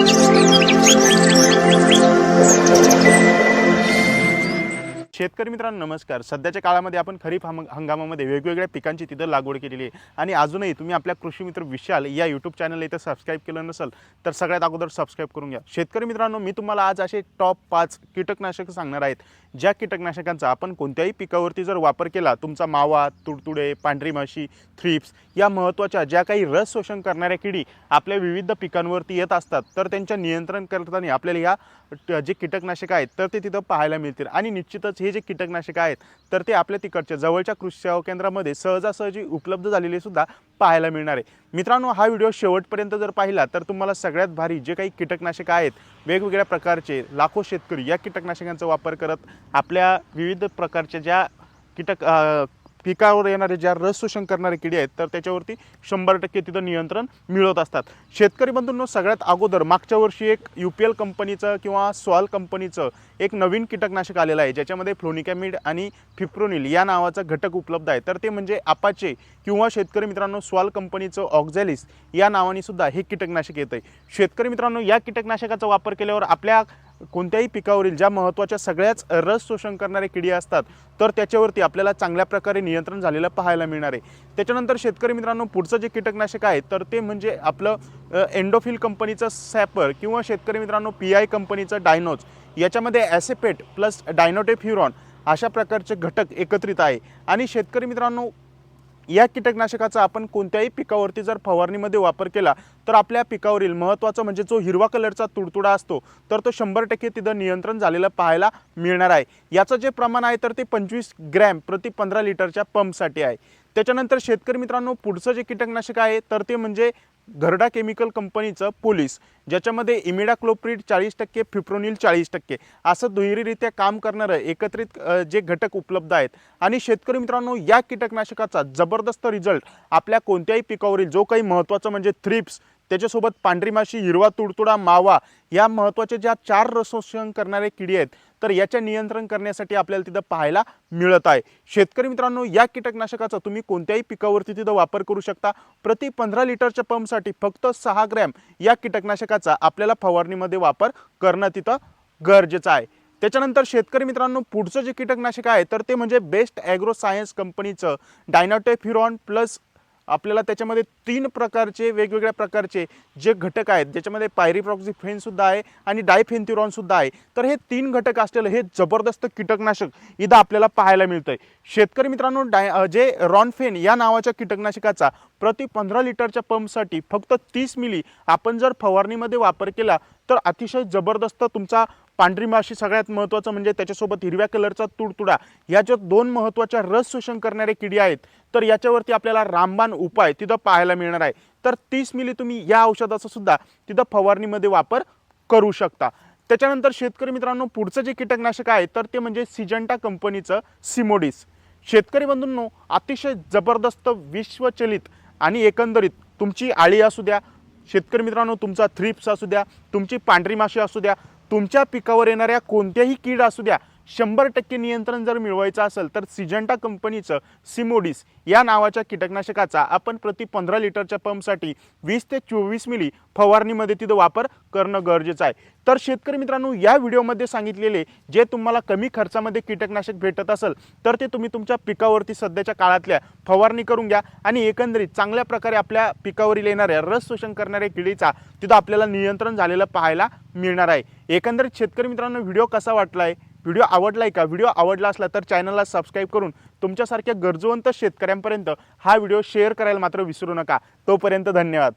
Thank you. शेतकरी मित्रांनो नमस्कार. सध्याच्या काळामध्ये आपण खरीप हंग हंगामामध्ये वेगवेगळ्या पिकांची तिथं लागवड केलेली आहे. आणि अजूनही तुम्ही आपल्या कृषी मित्र विशाल या यूट्यूब चॅनल इथं सबस्क्राईब केलं नसेल तर सगळ्यात अगोदर सबस्क्राईब करून घ्या. शेतकरी मित्रांनो मी तुम्हाला आज असे टॉप पाच कीटकनाशक सांगणार आहेत ज्या कीटकनाशकांचा आपण कोणत्याही पिकावरती जर वापर केला तुमचा मावा तुडतुडे पांढरी माशी थ्रिप्स या महत्त्वाच्या ज्या काही रस शोषण करणाऱ्या किडी आपल्या विविध पिकांवरती येत असतात तर त्यांच्या नियंत्रण करताना आपल्याला या जे कीटकनाशक आहेत तर ते तिथं पाहायला मिळतील. आणि निश्चितच हे जे कीटकनाशक आहेत तर ते आपल्या तिकडच्या जवळच्या कृषी सेवा केंद्रामध्ये सहजासहजी उपलब्ध झालेले सुद्धा पाहायला मिळणार आहे. मित्रांनो हा व्हिडिओ शेवटपर्यंत जर पाहिला तर तुम्हाला सगळ्यात भारी जे काही कीटकनाशकं आहेत वेगवेगळ्या प्रकारचे लाखो शेतकरी या कीटकनाशकांचा वापर करत आपल्या विविध प्रकारच्या ज्या कीटक पिकावर येणारे ज्या रस शोषण करणारे किडे आहेत तर त्याच्यावरती शंभर टक्के तिथं नियंत्रण मिळवत असतात. शेतकरी बंधूंनो सगळ्यात अगोदर मागच्या वर्षी एक यू पी एल कंपनीचं किंवा सॉल कंपनीचं एक नवीन कीटकनाशक आलेलं आहे ज्याच्यामध्ये फ्लोनिकॅमिड आणि फिप्रोनिल या नावाचा घटक उपलब्ध आहे. तर ते म्हणजे आपाचे किंवा शेतकरी मित्रांनो सॉल कंपनीचं ऑक्झॅलिस या नावाने सुद्धा हे कीटकनाशक येतं आहे शेतकरी मित्रांनो या कीटकनाशकाचा वापर केल्यावर आपल्या कोणत्याही पिकावरील ज्या महत्त्वाच्या सगळ्याच रस शोषण करणारे किडी असतात तर त्याच्यावरती आपल्याला चांगल्या प्रकारे नियंत्रण झालेलं पाहायला मिळणार आहे. त्याच्यानंतर शेतकरी मित्रांनो पुढचं जे कीटकनाशक आहे तर ते म्हणजे आपलं एंडोफिल कंपनीचं सॅपर किंवा शेतकरी मित्रांनो पी आय कंपनीचं डायनोज याच्यामध्ये ॲसेपेट प्लस डायनोटेफ्युरॉन अशा प्रकारचे घटक एकत्रित आहे. आणि शेतकरी मित्रांनो या कीटकनाशकाचा आपण कोणत्याही पिकावरती जर फवारणीमध्ये वापर केला तर आपल्या पिकावरील महत्त्वाचा म्हणजे जो हिरवा कलरचा तुडतुडा असतो तर तो शंभर टक्के तिथं नियंत्रण झालेलं पाहायला मिळणार आहे. याचं जे प्रमाण आहे तर ते पंचवीस ग्रॅम प्रति पंधरा लिटरच्या पंपसाठी आहे. त्याच्यानंतर शेतकरी मित्रांनो पुढचं जे कीटकनाशक आहे तर ते म्हणजे घरडा केमिकल कंपनीचं पोलीस ज्याच्यामध्ये इमिडाक्लोप्रिड चाळीस टक्के फिप्रोनिल चाळीस टक्के असं दुहेरीरित्या काम करणारं एकत्रित जे घटक उपलब्ध आहेत. आणि शेतकरी मित्रांनो या कीटकनाशकाचा जबरदस्त रिझल्ट आपल्या कोणत्याही पिकावरील जो काही महत्त्वाचं म्हणजे थ्रिप्स त्याच्यासोबत पांढरी माशी हिरवा तुडतुडा मावा या महत्त्वाच्या ज्या चार रसोषण करणारे किडी आहेत तर याच्या नियंत्रण करण्यासाठी आपल्याला तिथं पाहायला मिळत आहे. शेतकरी मित्रांनो या कीटकनाशकाचा तुम्ही कोणत्याही पिकावरती तिथं वापर करू शकता. प्रति पंधरा लिटरच्या पंपसाठी फक्त सहा ग्रॅम या कीटकनाशकाचा आपल्याला फवारणीमध्ये वापर करणं तिथं गरजेचं आहे. त्याच्यानंतर शेतकरी मित्रांनो पुढचं जे कीटकनाशक आहे तर ते म्हणजे बेस्ट ॲग्रो सायन्स कंपनीचं डायनाटोफ्युरॉन प्लस आपल्याला त्याच्यामध्ये तीन प्रकारचे वेगवेगळ्या प्रकारचे जे घटक आहेत ज्याच्यामध्ये पायरीप्रॉक्सिफेनसुद्धा आहे आणि डायफेन्थ्युरॉनसुद्धा आहे. तर हे तीन घटक असलेलं हे जबरदस्त कीटकनाशक इथं आपल्याला पाहायला मिळतं आहे शेतकरी मित्रांनो डाय जे रॉनफेन या नावाच्या कीटकनाशकाचा प्रति पंधरा लिटरच्या पंपसाठी फक्त तीस मिली आपण जर फवारणीमध्ये वापर केला तर अतिशय जबरदस्त तुमचा पांढरी माशी सगळ्यात महत्त्वाचं म्हणजे त्याच्यासोबत हिरव्या कलरचा तुडतुडा या ज्या दोन महत्त्वाच्या रस शोषण करणारे किडी आहेत. तर याच्यावरती आपल्याला रामबाण उपाय तिथं पाहायला मिळणार आहे. तर तीस मिली तुम्ही या औषधाचा सुद्धा तिथं फवारणीमध्ये वापर करू शकता. त्याच्यानंतर शेतकरी मित्रांनो पुढचं जे कीटकनाशक आहे तर ते म्हणजे सिजंटा कंपनीचं सिमोडिस. शेतकरी बंधूंनो अतिशय जबरदस्त विश्वचलित आणि एकंदरीत तुमची आळी असू द्या शेतकरी मित्रांनो तुमचा थ्रिप्स असू द्या तुमची पांढरी माशी असू द्या तुमच्या पिकावर येणाऱ्या कोणत्याही कीड असू द्या शंभर टक्के नियंत्रण जर मिळवायचं असेल तर सिजंटा कंपनीचं सिमोडिस या नावाच्या कीटकनाशकाचा आपण प्रति पंधरा लिटरच्या पंपसाठी वीस ते चोवीस मिली फवारणीमध्ये तिथं वापर करणं गरजेचं आहे. तर शेतकरी मित्रांनो या व्हिडिओमध्ये सांगितलेले जे तुम्हाला कमी खर्चामध्ये कीटकनाशक भेटत असेल तर ते तुम्ही तुमच्या पिकावरती सध्याच्या काळातल्या फवारणी करून घ्या आणि एकंदरीत चांगल्या प्रकारे आपल्या पिकावरील येणाऱ्या रस शोषण करणाऱ्या किडीचा तिथं आपल्याला नियंत्रण झालेलं पाहायला मिळणार आहे. एकंदरीत शेतकरी मित्रांनो व्हिडिओ कसा वाटला आहे व्हिडिओ आवडलाय का? व्हिडिओ आवडला असला तर चॅनलला सबस्क्राईब करून तुमच्यासारख्या गरजवंत शेतकऱ्यांपर्यंत हा व्हिडिओ शेअर करायला मात्र विसरू नका. तोपर्यंत धन्यवाद.